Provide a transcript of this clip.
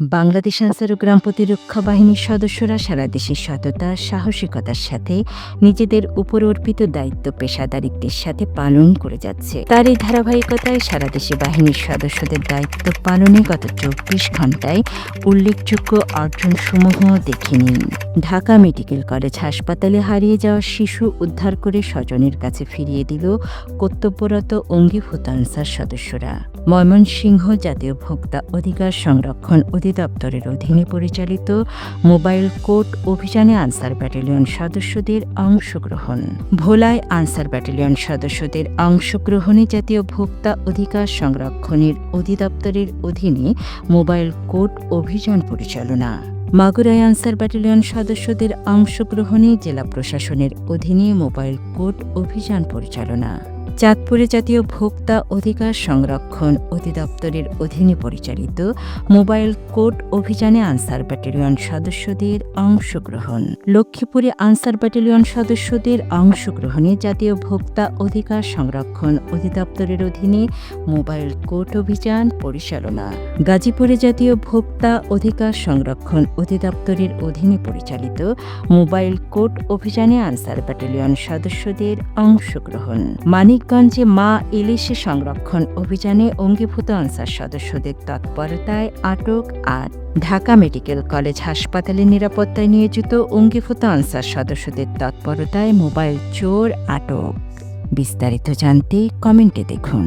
বাংলাদেশ আনসার ও গ্রাম প্রতিরক্ষা বাহিনীর সদস্যরা সারা দেশের সততা, সাহসিকতার সাথে নিজেদের উপর অর্পিত দায়িত্ব পেশাদারিত্বের সাথে পালন করে যাচ্ছে। তার এই ধারাবাহিকতায় সারা দেশে বাহিনীর সদস্যদের দায়িত্ব পালনে গত চব্বিশ ঘন্টায় উল্লেখযোগ্য অর্জনসমূহ দেখে নিন। ঢাকা মেডিকেল কলেজ হাসপাতালে হারিয়ে যাওয়া শিশু উদ্ধার করে স্বজনের কাছে ফিরিয়ে দিল কর্তব্যরত অঙ্গীভূত আনসার সদস্যরা। ময়মনসিংহ জাতীয় ভোক্তা অধিকার সংরক্ষণ অধিদপ্তরের অধীনে পরিচালিত মোবাইল কোর্ট অভিযানে আনসার ব্যাটালিয়ন সদস্যদের অংশগ্রহণ। ভোলায় আনসার ব্যাটালিয়ন সদস্যদের অংশগ্রহণে জাতীয় ভোক্তা অধিকার সংরক্ষণের অধিদপ্তরের অধীনে মোবাইল কোর্ট অভিযান পরিচালনা। মাগুরায় আনসার ব্যাটালিয়ন সদস্যদের অংশগ্রহণে জেলা প্রশাসনের অধীনে মোবাইল কোর্ট অভিযান পরিচালনা। চাঁদপুরে জাতীয় ভোক্তা অধিকার সংরক্ষণ অধিদপ্তরের অধীনে পরিচালিত মোবাইল কোর্ট অভিযানে আনসার ব্যাটালিয়ন সদস্যদের অংশগ্রহণ। লক্ষ্মীপুরে আনসার ব্যাটালিয়ন সদস্যদের অংশগ্রহণে জাতীয় ভোক্তা অধিকার সংরক্ষণ অধিদপ্তরের অধীনে মোবাইল কোর্ট অভিযান পরিচালনা। গাজীপুরে জাতীয় ভোক্তা অধিকার সংরক্ষণ অধিদপ্তরের অধীনে পরিচালিত মোবাইল কোর্ট অভিযানে আনসার ব্যাটালিয়ন সদস্যদের অংশগ্রহণ। মানিকগঞ্জে মা ইলিশ সংরক্ষণ অভিযানে অঙ্গীভূত আনসার সদস্যদের তৎপরতায় আটক আর ঢাকা মেডিকেল কলেজ হাসপাতালে নিরাপত্তায় নিয়োজিত অঙ্গীভূত আনসার সদস্যদের তৎপরতায় মোবাইল চোর আটক। বিস্তারিত জানতে কমেন্টে দেখুন।